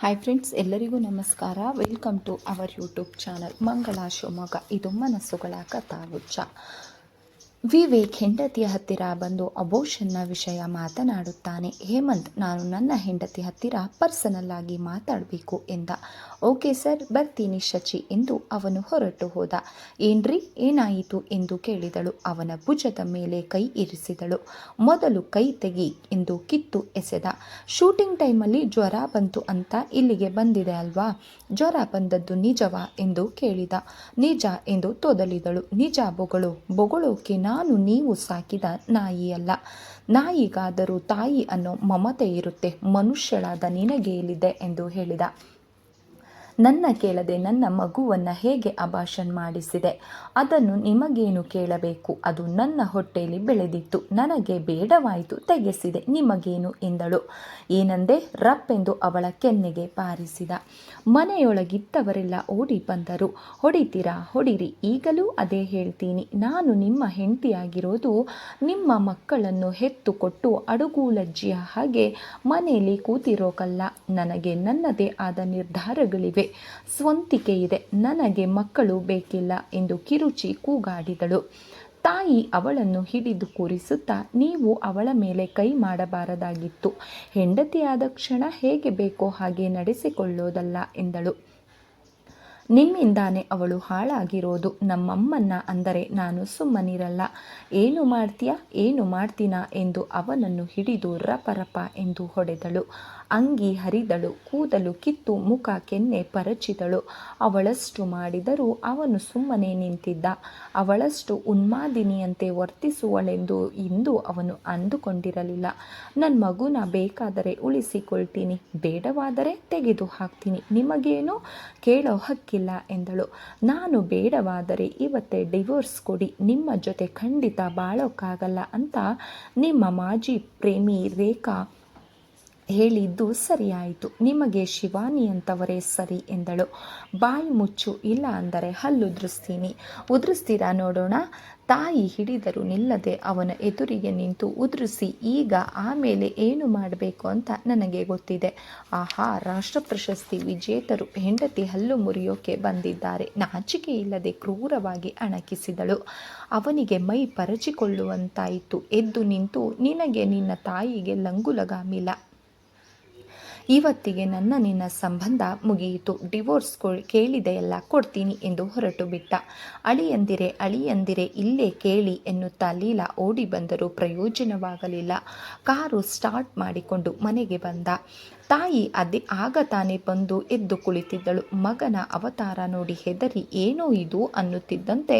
Hi friends ಎಲ್ಲರಿಗೂ ನಮಸ್ಕಾರ. Welcome to our YouTube channel Mangala Shivamogga ಇದು ಮನಸ್ಸುಗಳ ಕಥಾಗುಚ್ಛ. ವಿವೇಕ್ ಹೆಂಡತಿಯ ಹತ್ತಿರ ಬಂದು ಅಬೋಷನ್ನ ವಿಷಯ ಮಾತನಾಡುತ್ತಾನೆ. ಹೇಮಂತ್, ನಾನು ನನ್ನ ಹೆಂಡತಿ ಹತ್ತಿರ ಪರ್ಸನಲ್ ಆಗಿ ಮಾತಾಡಬೇಕು ಎಂದ. ಓಕೆ ಸರ್, ಬರ್ತೀನಿ ಶಚಿ ಎಂದು ಅವನು ಹೊರಟು ಹೋದ. ಏನ್ರಿ, ಏನಾಯಿತು ಎಂದು ಕೇಳಿದಳು. ಅವನ ಭುಜದ ಮೇಲೆ ಕೈ ಇರಿಸಿದಳು. ಮೊದಲು ಕೈ ತೆಗಿ ಎಂದು ಕಿತ್ತು ಎಸೆದ. ಶೂಟಿಂಗ್ ಟೈಮಲ್ಲಿ ಜ್ವರ ಬಂತು ಅಂತ ಇಲ್ಲಿಗೆ ಬಂದಿದೆ ಅಲ್ವಾ? ಜ್ವರ ಬಂದದ್ದು ನಿಜವಾ ಎಂದು ಕೇಳಿದ. ನಿಜ ಎಂದು ತೊದಲಿದಳು. ನಿಜ ಬೊಗಳು, ಬೊಗಳೋಕೆ ನಾನು ನೀವು ಸಾಕಿದ ನಾಯಿಯಲ್ಲ ನಾಯಿಗಾದರೂ ತಾಯಿ ಅನ್ನೋ ಮಮತೆ ಇರುತ್ತೆ. ಮನುಷ್ಯಳಾದ ನಿನಗೆ ಇಲ್ಲಿದೆ ಎಂದು ಹೇಳಿದ. ನನ್ನ ಕೇಳದೆ ನನ್ನ ಮಗುವನ್ನು ಹೇಗೆ ಅಭಾಷಣ್ ಮಾಡಿಸಿದೆ? ಅದನ್ನು ನಿಮಗೇನು ಕೇಳಬೇಕು? ಅದು ನನ್ನ ಹೊಟ್ಟೆಯಲ್ಲಿ ಬೆಳೆದಿತ್ತು. ನನಗೆ ಬೇಡವಾಯಿತು, ತೆಗೆಸಿದೆ. ನಿಮಗೇನು? ಎಂದಳು. ಏನಂದೆ? ರಪ್ಪೆಂದು ಅವಳ ಕೆನ್ನೆಗೆ ಪಾರಿಸಿದ ಮನೆಯೊಳಗಿದ್ದವರೆಲ್ಲ ಓಡಿ ಬಂದರು. ಹೊಡಿತೀರಾ? ಹೊಡಿರಿ. ಈಗಲೂ ಅದೇ ಹೇಳ್ತೀನಿ. ನಾನು ನಿಮ್ಮ ಹೆಂಡತಿಯಾಗಿರೋದು ನಿಮ್ಮ ಮಕ್ಕಳನ್ನು ಹೆತ್ತುಕೊಟ್ಟು ಅಡುಗೂಲಜ್ಜಿಯ ಹಾಗೆ ಮನೆಯಲ್ಲಿ ಕೂತಿರೋಕಲ್ಲ. ನನಗೆ ನನ್ನದೇ ಆದ ನಿರ್ಧಾರಗಳಿವೆ. ಸ್ವಂತಿಕೆ ಇದೆ ನನಗೆ ಮಕ್ಕಳು ಬೇಕಿಲ್ಲ ಎಂದು ಕಿರುಚಿ ಕೂಗಾಡಿದಳು. ತಾಯಿ ಅವಳನ್ನು ಹಿಡಿದು ಕೂರಿಸುತ್ತಾ, ನೀವು ಅವಳ ಮೇಲೆ ಕೈ ಮಾಡಬಾರದಾಗಿತ್ತು. ಹೆಂಡತಿಯಾದ ಕ್ಷಣ ಹೇಗೆ ಬೇಕೋ ಹಾಗೆ ನಡೆಸಿಕೊಳ್ಳೋದಲ್ಲ ಎಂದಳು. ನಿಮ್ಮಿಂದಾನೆ ಅವಳು ಹಾಳಾಗಿರೋದು. ನಮ್ಮಮ್ಮನ್ನ ಅಂದರೆ ನಾನು ಸುಮ್ಮನಿರಲ್ಲ. ಏನು ಮಾಡ್ತೀಯಾ? ಏನು ಮಾಡ್ತೀನಾ? ಎಂದು ಅವನನ್ನು ಹಿಡಿದು ರಪರಪ ಎಂದು ಹೊಡೆದಳು. ಅಂಗಿ ಹರಿದಳು, ಕೂದಲು ಕಿತ್ತು, ಮುಖ ಕೆನ್ನೆ ಪರಚಿದಳು. ಅವಳಷ್ಟು ಮಾಡಿದರೂ ಅವನು ಸುಮ್ಮನೆ ನಿಂತಿದ್ದ. ಅವಳಷ್ಟು ಉನ್ಮಾದಿನಿಯಂತೆ ವರ್ತಿಸುವಳೆಂದು ಇಂದು ಅವನು ಅಂದುಕೊಂಡಿರಲಿಲ್ಲ. ನನ್ನ ಮಗುನ ಬೇಕಾದರೆ ಉಳಿಸಿಕೊಳ್ತೀನಿ, ಬೇಡವಾದರೆ ತೆಗೆದು ಹಾಕ್ತೀನಿ ನಿಮಗೇನು ಕೇಳೋ ಹಕ್ಕಿಲ್ಲ ಎಂದಳು. ನಾನು ಬೇಡವಾದರೆ ಇವತ್ತೇ ಡಿವೋರ್ಸ್ ಕೊಡಿ, ನಿಮ್ಮ ಜೊತೆ ಖಂಡಿತ ಬಾಳೋಕ್ಕಾಗಲ್ಲ ಅಂತ ನಿಮ್ಮ ಮಾಜಿ ಪ್ರೇಮಿ ರೇಖಾ ಹೇಳಿದ್ದು ಸರಿಯಾಯಿತು. ನಿಮಗೆ ಶಿವಾನಿ ಅಂತವರೇ ಸರಿ ಎಂದಳು. ಬಾಯಿ ಮುಚ್ಚು, ಇಲ್ಲ ಅಂದರೆ ಹಲ್ಲು ಉದುರಿಸ್ತೀನಿ. ಉದುರಿಸ್ತೀರಾ ನೋಡೋಣ. ತಾಯಿ ಹಿಡಿದರು ನಿಲ್ಲದೆ ಅವನ ಎದುರಿಗೆ ನಿಂತು ಉದುರಿಸಿ, ಈಗ ಆಮೇಲೆ ಏನು ಮಾಡಬೇಕು ಅಂತ ನನಗೆ ಗೊತ್ತಿದೆ. ಆಹಾ, ರಾಷ್ಟ್ರ ಪ್ರಶಸ್ತಿ ವಿಜೇತರು ಹೆಂಡತಿ ಹಲ್ಲು ಮುರಿಯೋಕೆ ಬಂದಿದ್ದಾರೆ. ನಾಚಿಕೆ ಇಲ್ಲದೆ ಕ್ರೂರವಾಗಿ ಅಣಕಿಸಿದಳು. ಅವನಿಗೆ ಮೈ ಪರಚಿಕೊಳ್ಳುವಂತಾಯಿತು. ಎದ್ದು ನಿಂತು, ನಿನಗೆ ನಿನ್ನ ತಾಯಿಗೆ ಲಂಗುಲಗಾಮಿಲ್ಲ. ಇವತ್ತಿಗೆ ನನ್ನ ನಿನ್ನ ಸಂಬಂಧ ಮುಗಿಯಿತು. ಡಿವೋರ್ಸ್ ಕೇಳಿದೆಯಲ್ಲ ಕೊಡ್ತೀನಿ ಎಂದು ಹೊರಟು ಬಿಟ್ಟ. ಅಳಿಯಂದಿರೆ ಅಳಿಯಂದಿರೆ, ಇಲ್ಲೇ ಕೇಳಿ ಎನ್ನುತ್ತಾ ಲೀಲಾ ಓಡಿ ಬಂದರೂ ಪ್ರಯೋಜನವಾಗಲಿಲ್ಲ. ಕಾರು ಸ್ಟಾರ್ಟ್ ಮಾಡಿಕೊಂಡು ಮನೆಗೆ ಬಂದ. ತಾಯಿ ಅದೇ ಆಗ ತಾನೇ ಬಂದು ಎದ್ದು ಕುಳಿತಿದ್ದಳು. ಮಗನ ಅವತಾರ ನೋಡಿ ಹೆದರಿ, ಏನೋ ಇದು? ಅನ್ನುತ್ತಿದ್ದಂತೆ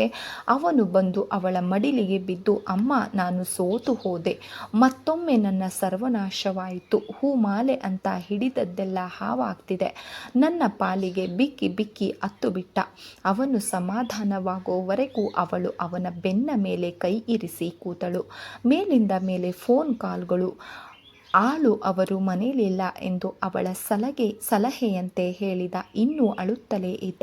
ಅವನು ಬಂದು ಅವಳ ಮಡಿಲಿಗೆ ಬಿದ್ದು, ಅಮ್ಮ, ನಾನು ಸೋತು ಹೋದೆ. ಮತ್ತೊಮ್ಮೆ ನನ್ನ ಸರ್ವನಾಶವಾಯಿತು. ಹೂಮಾಲೆ ಅಂತ ಹಿಡಿದದ್ದೆಲ್ಲ ಹಾವಾಗ್ತಿದೆ. ನನ್ನ ಪಾಲಿಗೆ ಬಿಕ್ಕಿ ಬಿಕ್ಕಿ ಅತ್ತು ಬಿಟ್ಟ ಅವನು ಸಮಾಧಾನವಾಗುವವರೆಗೂ ಅವಳು ಅವನ ಬೆನ್ನ ಮೇಲೆ ಕೈ ಇರಿಸಿ ಕೂತಳು. ಮೇಲಿಂದ ಮೇಲೆ ಫೋನ್ ಕಾಲ್ಗಳು. ಆಳು ಅವರು ಮನೆಯಲ್ಲಿಲ್ಲ ಎಂದು ಅವಳ ಸಲಹೆ ಸಲಹೆಯಂತೆ ಹೇಳಿದ. ಇನ್ನೂ ಅಳುತ್ತಲೇ ಇದ್ದ.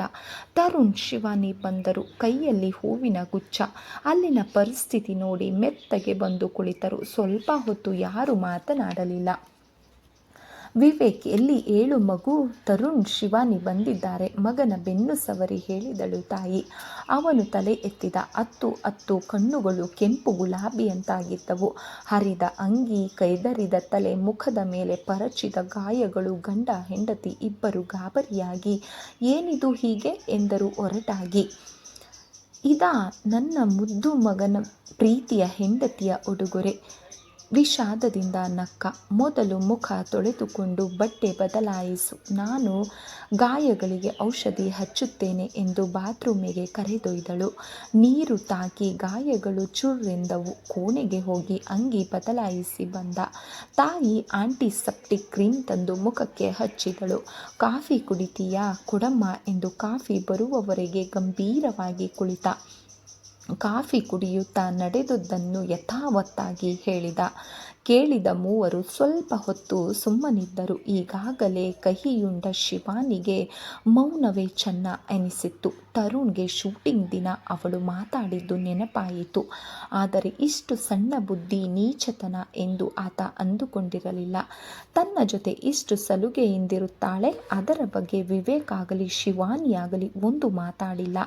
ತರುಣ್ ಶಿವಾನಿ ಬಂದರು. ಕೈಯಲ್ಲಿ ಹೂವಿನ ಗುಚ್ಛ. ಅಲ್ಲಿನ ಪರಿಸ್ಥಿತಿ ನೋಡಿ ಮೆತ್ತಗೆ ಬಂದು ಕುಳಿತರು. ಸ್ವಲ್ಪ ಹೊತ್ತು ಯಾರು ಮಾತನಾಡಲಿಲ್ಲ. ವಿವೇಕ್ ಎಲ್ಲಿ ಏಳು ಮಗು ತರುಣ್ ಶಿವಾನಿ ಬಂದಿದ್ದಾರೆ. ಮಗನ ಬೆನ್ನು ಸವರಿ ಹೇಳಿದಳು ತಾಯಿ. ಅವನು ತಲೆ ಎತ್ತಿದ. ಅತ್ತು ಅತ್ತು ಕಣ್ಣುಗಳು ಕೆಂಪು ಗುಲಾಬಿಯಂತಾಗಿದ್ದವು ಹರಿದ ಅಂಗಿ, ಕೈದರಿದ ತಲೆ, ಮುಖದ ಮೇಲೆ ಪರಚಿದ ಗಾಯಗಳು, ಗಂಡ, ಹೆಂಡತಿ ಇಬ್ಬರು ಗಾಬರಿಯಾಗಿ, ಏನಿದು ಹೀಗೆ? ಎಂದರು ಒರಟಾಗಿ. ಇದಾ ನನ್ನ ಮುದ್ದು ಮಗನ ಪ್ರೀತಿಯ ಹೆಂಡತಿಯ ಉಡುಗೊರೆ. ವಿಷಾದದಿಂದ ನಕ್ಕ. ಮೊದಲು ಮುಖ ತೊಳೆದುಕೊಂಡು ಬಟ್ಟೆ ಬದಲಾಯಿಸು. ನಾನು ಗಾಯಗಳಿಗೆ ಔಷಧಿ ಹಚ್ಚುತ್ತೇನೆ ಎಂದು ಬಾತ್ರೂಮಿಗೆ ಕರೆದೊಯ್ದಳು. ನೀರು ತಾಕಿ ಗಾಯಗಳು ಚುರ್ರೆಂದವು. ಕೋಣೆಗೆ ಹೋಗಿ ಅಂಗಿ ಬದಲಾಯಿಸಿ ಬಂದ. ತಾಯಿ ಆಂಟಿಸೆಪ್ಟಿಕ್ ಕ್ರೀಮ್ ತಂದು ಮುಖಕ್ಕೆ ಹಚ್ಚಿದಳು. ಕಾಫಿ ಕುಡಿತೀಯಾ ಕೊಡಮ್ಮ ಎಂದು ಕಾಫಿ ಬರುವವರೆಗೆ ಗಂಭೀರವಾಗಿ ಕುಳಿತ. ಕಾಫಿ ಕುಡಿಯುತ್ತಾ ನಡೆದುದನ್ನು ಯಥಾವತ್ತಾಗಿ ಹೇಳಿದ. ಕೇಳಿದ ಮೂವರು ಸ್ವಲ್ಪ ಹೊತ್ತು ಸುಮ್ಮನಿದ್ದರು. ಈಗಾಗಲೇ ಕಹಿಯುಂಡ ಶಿವಾನಿಗೆ ಮೌನವೇ ಚೆನ್ನ ಎನಿಸಿತ್ತು. ತರುಣ್ಗೆ ಶೂಟಿಂಗ್ ದಿನ ಅವಳು ಮಾತಾಡಿದ್ದು ನೆನಪಾಯಿತು. ಆದರೆ ಇಷ್ಟು ಸಣ್ಣ ಬುದ್ಧಿ, ನೀಚತನ ಎಂದು ಆತ ಅಂದುಕೊಂಡಿರಲಿಲ್ಲ. ತನ್ನ ಜೊತೆ ಇಷ್ಟು ಸಲುಗೆಯಿಂದಿರುತ್ತಾಳೆ, ಅದರ ಬಗ್ಗೆ ವಿವೇಕ್ ಆಗಲಿ ಶಿವಾನಿಯಾಗಲಿ ಒಂದು ಮಾತಾಡಿಲ್ಲ.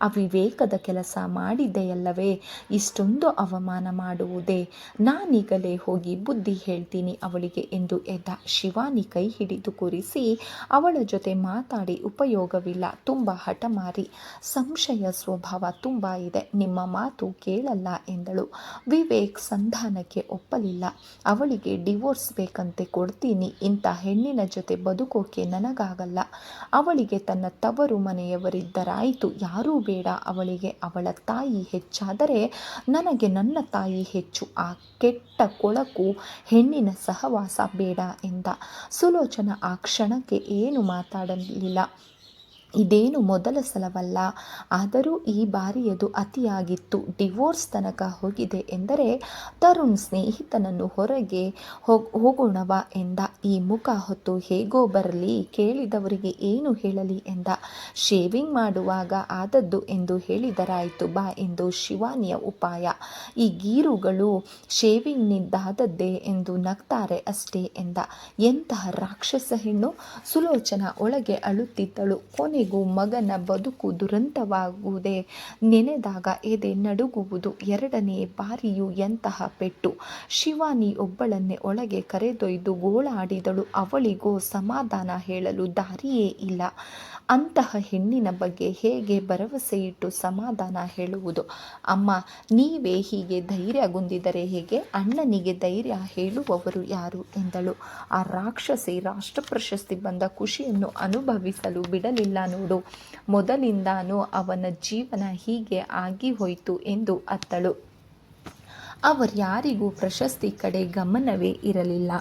ಅವಿವೇಕದ ಕೆಲಸ ಮಾಡಿದ್ದೆಯಲ್ಲವೇ ಇಷ್ಟೊಂದು ಅವಮಾನ ಮಾಡುವುದೇ? ನಾನೀಗಲೇ ಹೋಗಿ ಬುದ್ಧಿ ಹೇಳ್ತೀನಿ ಅವಳಿಗೆ ಎಂದು ಎದ್ದ ಶಿವಾನಿ ಕೈ ಹಿಡಿದು ಕೂರಿಸಿ, ಅವಳ ಜೊತೆ ಮಾತಾಡಿ ಉಪಯೋಗವಿಲ್ಲ, ತುಂಬ ಹಠಮಾರಿ ಸಂಶಯ ಸ್ವಭಾವ ತುಂಬ ಇದೆ. ನಿಮ್ಮ ಮಾತು ಕೇಳಲ್ಲ ಎಂದಳು. ವಿವೇಕ್ ಸಂಧಾನಕ್ಕೆ ಒಪ್ಪಲಿಲ್ಲ. ಅವಳಿಗೆ ಡಿವೋರ್ಸ್ ಬೇಕಂತೆ ಕೊಡ್ತೀನಿ. ಇಂಥ ಹೆಣ್ಣಿನ ಜೊತೆ ಬದುಕೋಕೆ ನನಗಾಗಲ್ಲ. ಅವಳಿಗೆ ತನ್ನ ತವರು ಮನೆಯವರಿದ್ದರಾಯಿತು. ಯಾರೂ ಬೇಡ ಅವಳಿಗೆ. ಅವಳ ತಾಯಿ ಹೆಚ್ಚಾದರೆ ನನಗೆ ನನ್ನ ತಾಯಿ ಹೆಚ್ಚು. ಆ ಕೆಟ್ಟ ಕೊಳಕು ಹೆಣ್ಣಿನ ಸಹವಾಸ ಬೇಡ ಎಂದ. ಸುಲೋಚನ ಆ ಕ್ಷಣಕ್ಕೆ ಏನು ಮಾತಾಡಲಿಲ್ಲ. ಇದೇನು ಮೊದಲ ಸಲವಲ್ಲ. ಆದರೂ ಈ ಬಾರಿಯದು ಅತಿಯಾಗಿತ್ತು. ಡಿವೋರ್ಸ್ ತನಕ ಹೋಗಿದೆ ಎಂದರೆ ತರುಣ್ ಸ್ನೇಹಿತನನ್ನು ಹೊರಗೆ ಹೋಗೋಣವ ಎಂದ. ಈ ಮುಖ ಹೊತ್ತು ಹೇಗೋ ಬರಲಿ, ಕೇಳಿದವರಿಗೆ ಏನು ಹೇಳಲಿ ಎಂದ. ಶೇವಿಂಗ್ ಮಾಡುವಾಗ ಆದದ್ದು ಎಂದು ಹೇಳಿದರಾಯಿತು ಬಾ ಎಂದು ಶಿವಾನಿಯ ಉಪಾಯ. ಈ ಗೀರುಗಳು ಶೇವಿಂಗ್ನಿಂದಾದದ್ದೇ ಎಂದು ನಗ್ತಾರೆ ಅಷ್ಟೇ ಎಂದ. ಎಂತಹ ರಾಕ್ಷಸ ಹೆಣ್ಣು ಸುಲೋಚನಾ ಒಳಗೆ ಅಳುತ್ತಿದ್ದಳು. ಕೊನೆಗೂ ಮಗನ ಬದುಕು ದುರಂತವಾಗುವುದೇ? ನೆನೆದಾಗ ಎದೆ ನಡುಗುವುದು ಎರಡನೇ ಬಾರಿಯು ಎಂತಹ ಪೆಟ್ಟು. ಶಿವಾನಿ ಒಬ್ಬಳನ್ನೇ ಒಳಗೆ ಕರೆದೊಯ್ದು ಗೋಳಾಡಿದಳು. ಅವಳಿಗೂ ಸಮಾಧಾನ ಹೇಳಲು ದಾರಿಯೇ ಇಲ್ಲ. ಅಂತಹ ಹೆಣ್ಣಿನ ಬಗ್ಗೆ ಹೇಗೆ ಭರವಸೆಯಿಟ್ಟು ಸಮಾಧಾನ ಹೇಳುವುದು? ಅಮ್ಮ, ನೀವೇ ಹೀಗೆ ಧೈರ್ಯಗುಂದಿದರೆ ಹೇಗೆ? ಅಣ್ಣನಿಗೆ ಧೈರ್ಯ ಹೇಳುವವರು ಯಾರು? ಎಂದಳು. ಆ ರಾಕ್ಷಸಿ ರಾಷ್ಟ್ರ ಪ್ರಶಸ್ತಿ ಬಂದ ಖುಷಿಯನ್ನು ಅನುಭವಿಸಲು ಬಿಡಲಿಲ್ಲ ನೋಡು ಮೊದಲಿಂದಾನೂ ಅವನ ಜೀವನ ಹೀಗೆ ಆಗಿ ಹೋಯಿತು ಎಂದು ಅತ್ತಳು. ಅವರ್ಯಾರಿಗೂ ಪ್ರಶಸ್ತಿ ಕಡೆ ಗಮನವೇ ಇರಲಿಲ್ಲ.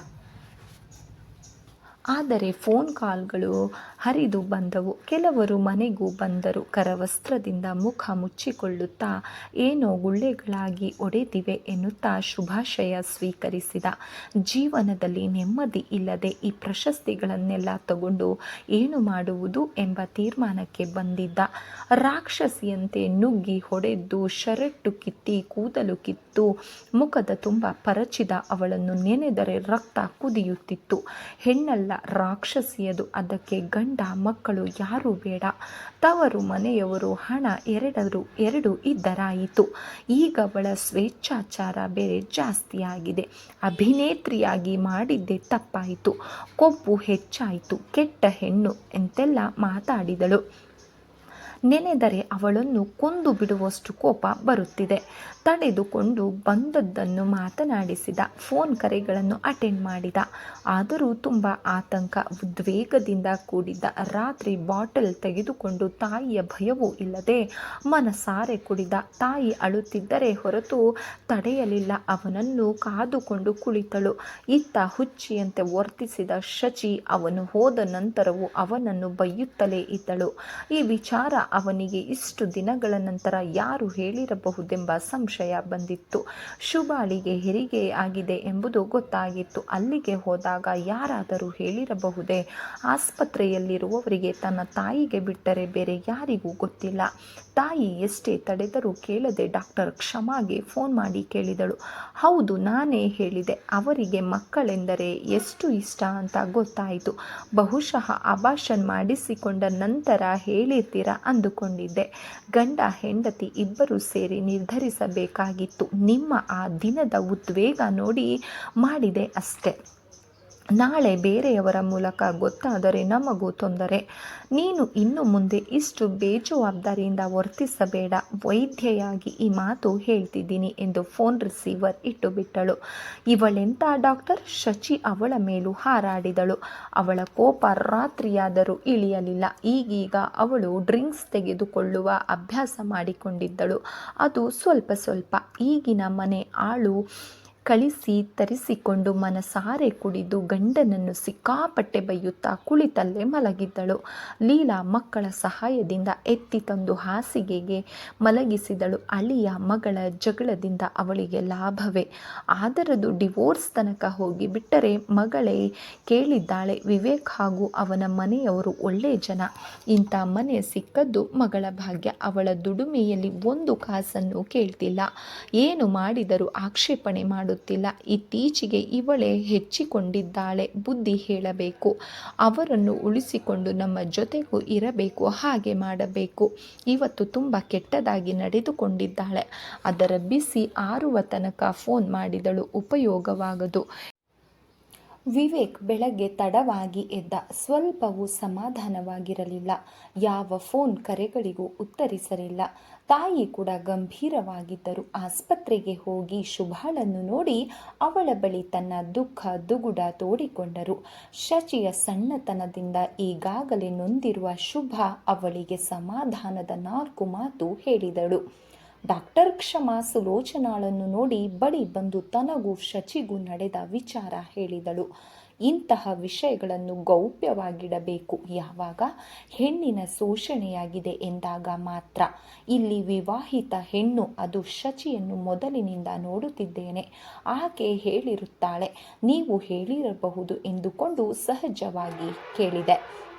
ಆದರೆ ಫೋನ್ ಕಾಲ್ಗಳು ಹರಿದು ಬಂದವು. ಕೆಲವರು ಮನೆಗೂ ಬಂದರು. ಕರವಸ್ತ್ರದಿಂದ ಮುಖ ಮುಚ್ಚಿಕೊಳ್ಳುತ್ತಾ ಏನೋ ಗುಳ್ಳೆಗಳಾಗಿ ಒಡೆದಿವೆ ಎನ್ನುತ್ತಾ ಶುಭಾಶಯ ಸ್ವೀಕರಿಸಿದ. ಜೀವನದಲ್ಲಿ ನೆಮ್ಮದಿ ಇಲ್ಲದೆ ಈ ಪ್ರಶಸ್ತಿಗಳನ್ನೆಲ್ಲ ತಗೊಂಡು ಏನು ಮಾಡುವುದು ಎಂಬ ತೀರ್ಮಾನಕ್ಕೆ ಬಂದಿದ್ದ. ರಾಕ್ಷಸಿಯಂತೆ ನುಗ್ಗಿ ಹೊಡೆದು ಶರಟ್ಟು ಕಿತ್ತಿ, ಕೂದಲು ಕಿತ್ತು, ಮುಖದ ತುಂಬ ಪರಚಿದ ಅವಳನ್ನು ನೆನೆದರೆ ರಕ್ತ ಕುದಿಯುತ್ತಿತ್ತು. ಹೆಣ್ಣಲ್ಲ ರಾಕ್ಷಸಿಯದು, ಅದಕ್ಕೆ ಗಂಡ ಮಕ್ಕಳು ಯಾರೂ ಬೇಡ. ತವರು ಮನೆಯವರು ಹಣ ಎರಡರು, ಎರಡು ಇದ್ದರಾಯಿತು. ಈಗ ಅವಳ ಸ್ವೇಚ್ಛಾಚಾರ ಬೇರೆ ಜಾಸ್ತಿಯಾಗಿದೆ. ಅಭಿನೇತ್ರಿಯಾಗಿ ಮಾಡಿದ್ದೆ ತಪ್ಪಾಯಿತು. ಕೊಬ್ಬು ಹೆಚ್ಚಾಯಿತು. ಕೆಟ್ಟ ಹೆಣ್ಣು ಎಂತೆಲ್ಲ ಮಾತಾಡಿದಳು. ನೆನೆದರೆ ಅವಳನ್ನು ಕೊಂದು ಬಿಡುವಷ್ಟು ಕೋಪ ಬರುತ್ತಿದೆ. ತಡೆದುಕೊಂಡು ಬಂದದ್ದನ್ನು ಮಾತನಾಡಿಸಿದ, ಫೋನ್ ಕರೆಗಳನ್ನು ಅಟೆಂಡ್ ಮಾಡಿದ. ಆದರೂ ತುಂಬ ಆತಂಕ, ಉದ್ವೇಗದಿಂದ ಕೂಡಿದ್ದ ರಾತ್ರಿ ಬಾಟಲ್ ತೆಗೆದುಕೊಂಡು ತಾಯಿಯ ಭಯವೂ ಇಲ್ಲದೆ ಮನಸಾರೆ ಕುಡಿದ. ತಾಯಿ ಅಳುತ್ತಿದ್ದರೆ ಹೊರತು ತಡೆಯಲಿಲ್ಲ. ಅವನನ್ನು ಕಾದುಕೊಂಡು ಕುಳಿತಳು. ಇತ್ತ ಹುಚ್ಚಿಯಂತೆ ವರ್ತಿಸಿದ ಶಚಿ ಅವನು ಹೋದ ನಂತರವೂ ಅವನನ್ನು ಬೈಯುತ್ತಲೇ ಇದ್ದಳು. ಈ ವಿಚಾರ ಅವನಿಗೆ ಇಷ್ಟು ದಿನಗಳ ನಂತರ ಯಾರು ಹೇಳಿರಬಹುದೆಂಬ ಸಂಶಯ ಬಂದಿತ್ತು. ಶುಭಾಳಿಗೆ ಹೆರಿಗೆ ಆಗಿದೆ ಎಂಬುದು ಗೊತ್ತಾಗಿತ್ತು. ಅಲ್ಲಿಗೆ ಹೋದಾಗ ಯಾರಾದರೂ ಹೇಳಿರಬಹುದೇ? ಆಸ್ಪತ್ರೆಯಲ್ಲಿರುವವರಿಗೆ ತನ್ನ ತಾಯಿಗೆ ಬಿಟ್ಟರೆ ಬೇರೆ ಯಾರಿಗೂ ಗೊತ್ತಿಲ್ಲ. ತಾಯಿ ಎಷ್ಟೇ ತಡೆದರೂ ಕೇಳದೆ ಡಾಕ್ಟರ್ ಕ್ಷಮಾಗೆ ಫೋನ್ ಮಾಡಿ ಕೇಳಿದಳು. ಹೌದು, ನಾನೇ ಹೇಳಿದೆ. ಅವರಿಗೆ ಮಕ್ಕಳೆಂದರೆ ಎಷ್ಟು ಇಷ್ಟ ಅಂತ ಗೊತ್ತಾಯಿತು. ಬಹುಶಃ ಅಭಾಷನ್ ಮಾಡಿಸಿಕೊಂಡ ನಂತರ ಹೇಳಿರ್ತೀರಾ ಅಂದುಕೊಂಡಿದ್ದೆ ಗಂಡ ಹೆಂಡತಿ ಇಬ್ಬರು ಸೇರಿ ನಿರ್ಧರಿಸಬೇಕಾಗಿತ್ತು. ನಿಮ್ಮ ಆ ದಿನದ ಉದ್ವೇಗ ನೋಡಿ ಮಾಡಿದೆ ಅಷ್ಟೆ. ನಾಳೆ ಬೇರೆಯವರ ಮೂಲಕ ಗೊತ್ತಾದರೆ ನಮಗೂ ತೊಂದರೆ. ನೀನು ಇನ್ನು ಮುಂದೆ ಇಷ್ಟು ಬೇಜವಾಬ್ದಾರಿಯಿಂದ ವರ್ತಿಸಬೇಡ. ವೈದ್ಯೆಯಾಗಿ ಈ ಮಾತು ಹೇಳ್ತಿದ್ದೀನಿ ಎಂದು ಫೋನ್ ರಿಸೀವರ್ ಇಟ್ಟುಬಿಟ್ಟಳು. ಇವಳೆಂಥ ಡಾಕ್ಟರ್? ಶಚಿ ಅವಳ ಮೇಲೂ ಹಾರಾಡಿದಳು. ಅವಳ ಕೋಪ ರಾತ್ರಿಯಾದರೂ ಇಳಿಯಲಿಲ್ಲ. ಈಗೀಗ ಅವಳು ಡ್ರಿಂಕ್ಸ್ ತೆಗೆದುಕೊಳ್ಳುವ ಅಭ್ಯಾಸ ಮಾಡಿಕೊಂಡಿದ್ದಳು. ಅದು ಸ್ವಲ್ಪ ಸ್ವಲ್ಪ. ಈಗಿನ ಮನೆ ಆಳು ಕಳಿಸಿ ತರಿಸಿಕೊಂಡು ಮನಸಾರೆ ಕುಡಿದು ಗಂಡನನ್ನು ಸಿಕ್ಕಾಪಟ್ಟೆ ಬೈಯುತ್ತಾ ಕುಳಿತಲ್ಲೇ ಮಲಗಿದ್ದಳು. ಲೀಲಾ ಮಕ್ಕಳ ಸಹಾಯದಿಂದ ಎತ್ತಿ ತಂದು ಹಾಸಿಗೆಗೆ ಮಲಗಿಸಿದಳು. ಅಳಿಯ ಮಗಳ ಜಗಳದಿಂದ ಅವಳಿಗೆ ಲಾಭವೇ. ಆದರದು ಡಿವೋರ್ಸ್ ತನಕ ಹೋಗಿ ಬಿಟ್ಟರೆ ಮಗಳೇ ಕೇಳಿದ್ದಾಳೆ, ವಿವೇಕ್ ಹಾಗೂ ಅವನ ಮನೆಯವರು ಒಳ್ಳೆಯ ಜನ. ಇಂಥ ಮನೆ ಸಿಕ್ಕದ್ದು ಮಗಳ ಭಾಗ್ಯ. ಅವಳ ದುಡಿಮೆಯಲ್ಲಿ ಒಂದು ಕಾಸನ್ನು ಕೇಳ್ತಿಲ್ಲ. ಏನು ಮಾಡಿದರೂ ಆಕ್ಷೇಪಣೆ ಮಾಡುತ್ತಿಲ್ಲ ಇತ್ತೀಚೆಗೆ ಇವಳೇ ಹೆಚ್ಚಿಕೊಂಡಿದ್ದಾಳೆ ಬುದ್ಧಿ ಹೇಳಬೇಕು. ಅವರನ್ನು ಉಳಿಸಿಕೊಂಡು ನಮ್ಮ ಜೊತೆಗೂ ಇರಬೇಕು, ಹಾಗೆ ಮಾಡಬೇಕು. ಇವತ್ತು ತುಂಬ ಕೆಟ್ಟದಾಗಿ ನಡೆದುಕೊಂಡಿದ್ದಾಳೆ. ಅದರ ಬಿಸಿ ಆರುವ ತನಕ ಫೋನ್ ಮಾಡಿದಳು. ಉಪಯೋಗವಾಗದು. ವಿವೇಕ್ ಬೆಳಗ್ಗೆ ತಡವಾಗಿ ಎದ್ದ. ಸ್ವಲ್ಪವೂ ಸಮಾಧಾನವಾಗಿರಲಿಲ್ಲ. ಯಾವ ಫೋನ್ ಕರೆಗಳಿಗೂ ಉತ್ತರಿಸಲಿಲ್ಲ. ತಾಯಿ ಕೂಡ ಗಂಭೀರವಾಗಿದ್ದರು ಆಸ್ಪತ್ರೆಗೆ ಹೋಗಿ ಶುಭಾಳನ್ನು ನೋಡಿ ಅವಳ ಬಳಿ ತನ್ನ ದುಃಖ ದುಗುಡ ತೋಡಿಕೊಂಡರು. ಶಚಿಯ ಸಣ್ಣತನದಿಂದ ಈಗಾಗಲೇ ನೊಂದಿರುವ ಶುಭ ಅವಳಿಗೆ ಸಮಾಧಾನದ ನಾಲ್ಕು ಮಾತು ಹೇಳಿದಳು. ಡಾಕ್ಟರ್ ಕ್ಷಮಾ ಸುಲೋಚನಾಳನ್ನು ನೋಡಿ ಬಳಿ ಬಂದು ತನಗೂ ಶಚಿಗೂ ನಡೆದ ವಿಚಾರ ಹೇಳಿದಳು. ಇಂತಹ ವಿಷಯಗಳನ್ನು ಗೌಪ್ಯವಾಗಿಡಬೇಕು. ಯಾವಾಗ? ಹೆಣ್ಣಿನ ಶೋಷಣೆಯಾಗಿದೆ ಎಂದಾಗ ಮಾತ್ರ. ಇಲ್ಲಿ ವಿವಾಹಿತ ಹೆಣ್ಣು, ಅದು ಶಚಿಯನ್ನು ಮೊದಲಿನಿಂದ ನೋಡುತ್ತಿದ್ದೇನೆ. ಆಕೆ ಹೇಳಿರುತ್ತಾಳೆ, ನೀವು ಹೇಳಿರಬಹುದು ಎಂದುಕೊಂಡು ಸಹಜವಾಗಿ ಕೇಳಿದೆ.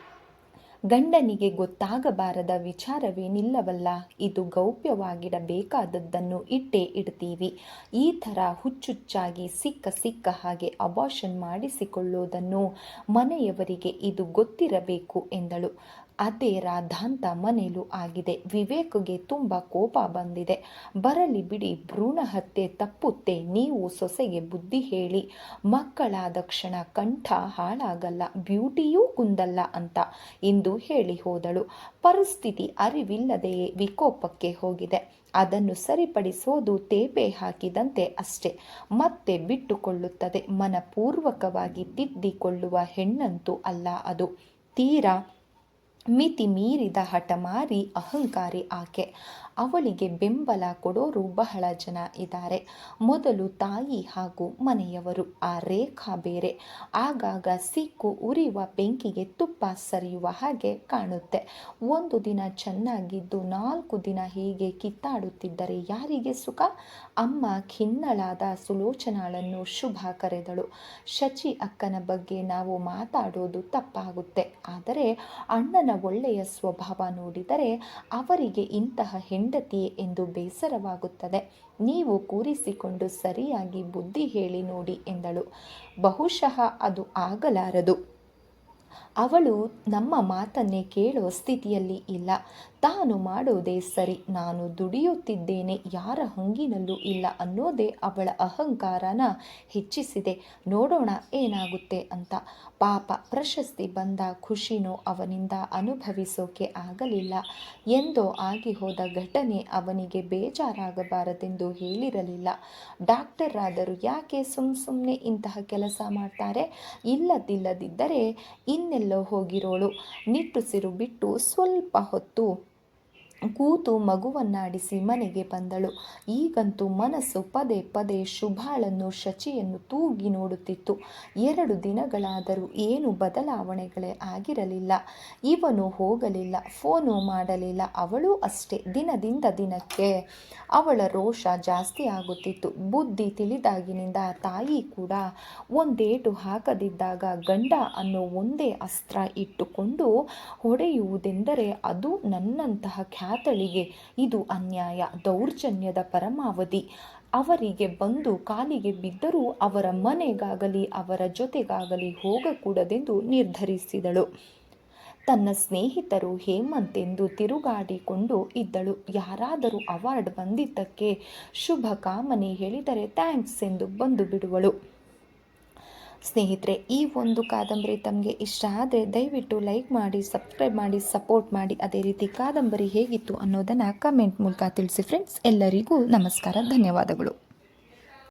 ಗಂಡನಿಗೆ ಗೊತ್ತಾಗಬಾರದ ವಿಚಾರವೇನಿಲ್ಲವಲ್ಲ ಇದು ಗೌಪ್ಯವಾಗಿಡಬೇಕಾದದ್ದನ್ನು ಇಟ್ಟೇ ಇಡ್ತೀವಿ. ಈ ಥರ ಹುಚ್ಚುಚ್ಚಾಗಿ ಸಿಕ್ಕ ಸಿಕ್ಕ ಹಾಗೆ ಅಬಾಷನ್ ಮಾಡಿಸಿಕೊಳ್ಳೋದನ್ನು ಮನೆಯವರಿಗೆ ಇದು ಗೊತ್ತಿರಬೇಕು ಎಂದಳು. ಅದೇ ರಾಧಾಂತ ಮನೆಯಲ್ಲೂ ಆಗಿದೆ. ವಿವೇಕ್ಗೆ ತುಂಬ ಕೋಪ ಬಂದಿದೆ. ಬರಲಿ ಬಿಡಿ, ಭ್ರೂಣ ಹತ್ಯೆ ತಪ್ಪುತ್ತೆ, ನೀವು ಸೊಸೆಗೆ ಬುದ್ಧಿ ಹೇಳಿ. ಮಕ್ಕಳಾದ ಕ್ಷಣ ಕಂಠ ಹಾಳಾಗಲ್ಲ, ಬ್ಯೂಟಿಯೂ ಕುಂದಲ್ಲ ಅಂತ ಇಂದು ಹೇಳಿ ಹೋದಳು. ಪರಿಸ್ಥಿತಿ ಅರಿವಿಲ್ಲದೆಯೇ ವಿಕೋಪಕ್ಕೆ ಹೋಗಿದೆ. ಅದನ್ನು ಸರಿಪಡಿಸೋದು ತೇಪೆ ಹಾಕಿದಂತೆ ಅಷ್ಟೇ. ಮತ್ತೆ ಬಿಟ್ಟುಕೊಳ್ಳುತ್ತದೆ. ಮನಪೂರ್ವಕವಾಗಿ ತಿದ್ದಿಕೊಳ್ಳುವ ಹೆಣ್ಣಂತೂ ಅಲ್ಲ ಅದು. ತೀರಾ ಮಿತಿ ಮೀರಿದ ಹಠಮಾರಿ ಅಹಂಕಾರಿ ಆಕೆ. ಅವಳಿಗೆ ಬೆಂಬಲ ಕೊಡೋರು ಬಹಳ ಜನ ಇದ್ದಾರೆ. ಮೊದಲು ತಾಯಿ ಹಾಗೂ ಮನೆಯವರು, ಆ ರೇಖಾ ಬೇರೆ. ಆಗಾಗ ಸಿಕ್ಕು ಉರಿಯುವ ಬೆಂಕಿಗೆ ತುಪ್ಪ ಸರಿಯುವ ಹಾಗೆ ಕಾಣುತ್ತೆ. ಒಂದು ದಿನ ಚೆನ್ನಾಗಿದ್ದು ನಾಲ್ಕು ದಿನ ಹೀಗೆ ಕಿತ್ತಾಡುತ್ತಿದ್ದರೆ ಯಾರಿಗೆ ಸುಖ? ಅಮ್ಮ ಖಿನ್ನಳಾದ ಸುಲೋಚನಾಳನ್ನು ಶುಭ ಕರೆದಳು. ಶಚಿ ಅಕ್ಕನ ಬಗ್ಗೆ ನಾವು ಮಾತಾಡೋದು ತಪ್ಪಾಗುತ್ತೆ. ಆದರೆ ಅಣ್ಣನ ಒಳ್ಳೆಯ ಸ್ವಭಾವ ನೋಡಿದರೆ ಅವರಿಗೆ ಇಂತಹ ಹೆಂಡತಿಯೇ ಎಂದು ಬೇಸರವಾಗುತ್ತದೆ. ನೀವು ಕೂರಿಸಿಕೊಂಡು ಸರಿಯಾಗಿ ಬುದ್ಧಿ ಹೇಳಿ ನೋಡಿ ಎಂದಳು. ಬಹುಶಃ ಅದು ಆಗಲಾರದು. ಅವಳು ನಮ್ಮ ಮಾತನ್ನೇ ಕೇಳೋ ಸ್ಥಿತಿಯಲ್ಲಿ ಇಲ್ಲ. ತಾನು ಮಾಡೋದೇ ಸರಿ, ನಾನು ದುಡಿಯುತ್ತಿದ್ದೇನೆ, ಯಾರ ಹಂಗಿನಲ್ಲೂ ಇಲ್ಲ ಅನ್ನೋದೇ ಅವಳ ಅಹಂಕಾರನ ಹೆಚ್ಚಿಸಿದೆ. ನೋಡೋಣ ಏನಾಗುತ್ತೆ ಅಂತ. ಪಾಪ ಪ್ರಶಸ್ತಿ ಬಂದ ಖುಷಿನೂ ಅವನಿಂದ ಅನುಭವಿಸೋಕೆ ಆಗಲಿಲ್ಲ. ಎಂದೋ ಆಗಿ ಹೋದ ಘಟನೆ ಅವನಿಗೆ ಬೇಜಾರಾಗಬಾರದೆಂದು ಹೇಳಿರಲಿಲ್ಲ. ಡಾಕ್ಟರ್ ಆದರೂ ಯಾಕೆ ಸುಮ್ ಸುಮ್ಮನೆ ಇಂತಹ ಕೆಲಸ ಮಾಡ್ತಾರೆ? ಇಲ್ಲದಿಲ್ಲದಿದ್ದರೆ ಇನ್ನೆಲ್ಲೋ ಹೋಗಿರೋಳು. ನಿಟ್ಟುಸಿರು ಬಿಟ್ಟು ಸ್ವಲ್ಪ ಹೊತ್ತು ಕೂತು ಮಗುವನ್ನಾಡಿಸಿ ಮನೆಗೆ ಬಂದಳು. ಈಗಂತೂ ಮನಸ್ಸು ಪದೇ ಪದೇ ಶುಭಾಳನ್ನು ಶಚಿಯನ್ನು ತೂಗಿ ನೋಡುತ್ತಿತ್ತು. ಎರಡು ದಿನಗಳಾದರೂ ಏನು ಬದಲಾವಣೆಗಳೇ ಆಗಿರಲಿಲ್ಲ. ಇವನು ಹೋಗಲಿಲ್ಲ, ಫೋನು ಮಾಡಲಿಲ್ಲ. ಅವಳು ಅಷ್ಟೇ. ದಿನದಿಂದ ದಿನಕ್ಕೆ ಅವಳ ರೋಷ ಜಾಸ್ತಿ ಆಗುತ್ತಿತ್ತು. ಬುದ್ಧಿ ತಿಳಿದಾಗಿನಿಂದ ತಾಯಿ ಕೂಡ ಒಂದೇಟು ಹಾಕದಿದ್ದಾಗ ಗಂಡ ಅನ್ನೋ ಒಂದೇ ಅಸ್ತ್ರ ಇಟ್ಟುಕೊಂಡು ಹೊಡೆಯುವುದೆಂದರೆ ಅದು ನನ್ನಂತಹ ಖ್ಯಾತಳಿಗೆ ಇದು ಅನ್ಯಾಯ, ದೌರ್ಜನ್ಯದ ಪರಮಾವಧಿ. ಅವರಿಗೆ ಬಂದು ಕಾಲಿಗೆ ಬಿದ್ದರೂ ಅವರ ಮನೆಗಾಗಲಿ, ಅವರ ಜೊತೆಗಾಗಲಿ ಹೋಗಕೂಡದೆಂದು ನಿರ್ಧರಿಸಿದಳು. ತನ್ನ ಸ್ನೇಹಿತರು ಹೇಮಂತ್ ಎಂದು ತಿರುಗಾಡಿಕೊಂಡು ಇದ್ದಳು. ಯಾರಾದರೂ ಅವಾರ್ಡ್ ಬಂದಿದ್ದಕ್ಕೆ ಶುಭ ಕಾಮನೆ ಹೇಳಿದರೆ ಥ್ಯಾಂಕ್ಸ್ ಎಂದು ಬಂದು ಬಿಡುವಳು. ಸ್ನೇಹಿತರೆ, ಈ ಒಂದು ಕಾದಂಬರಿ ತಮಗೆ ಇಷ್ಟ ಆದರೆ ದಯವಿಟ್ಟು ಲೈಕ್ ಮಾಡಿ ಸಬ್ಸ್ಕ್ರೈಬ್ ಮಾಡಿ ಸಪೋರ್ಟ್ ಮಾಡಿ. ಅದೇ ರೀತಿ ಕಾದಂಬರಿ ಹೇಗಿತ್ತು ಅನ್ನೋದನ್ನು ಕಮೆಂಟ್ ಮೂಲಕ ತಿಳಿಸಿ ಫ್ರೆಂಡ್ಸ್ ಎಲ್ಲರಿಗೂ ನಮಸ್ಕಾರ, ಧನ್ಯವಾದಗಳು.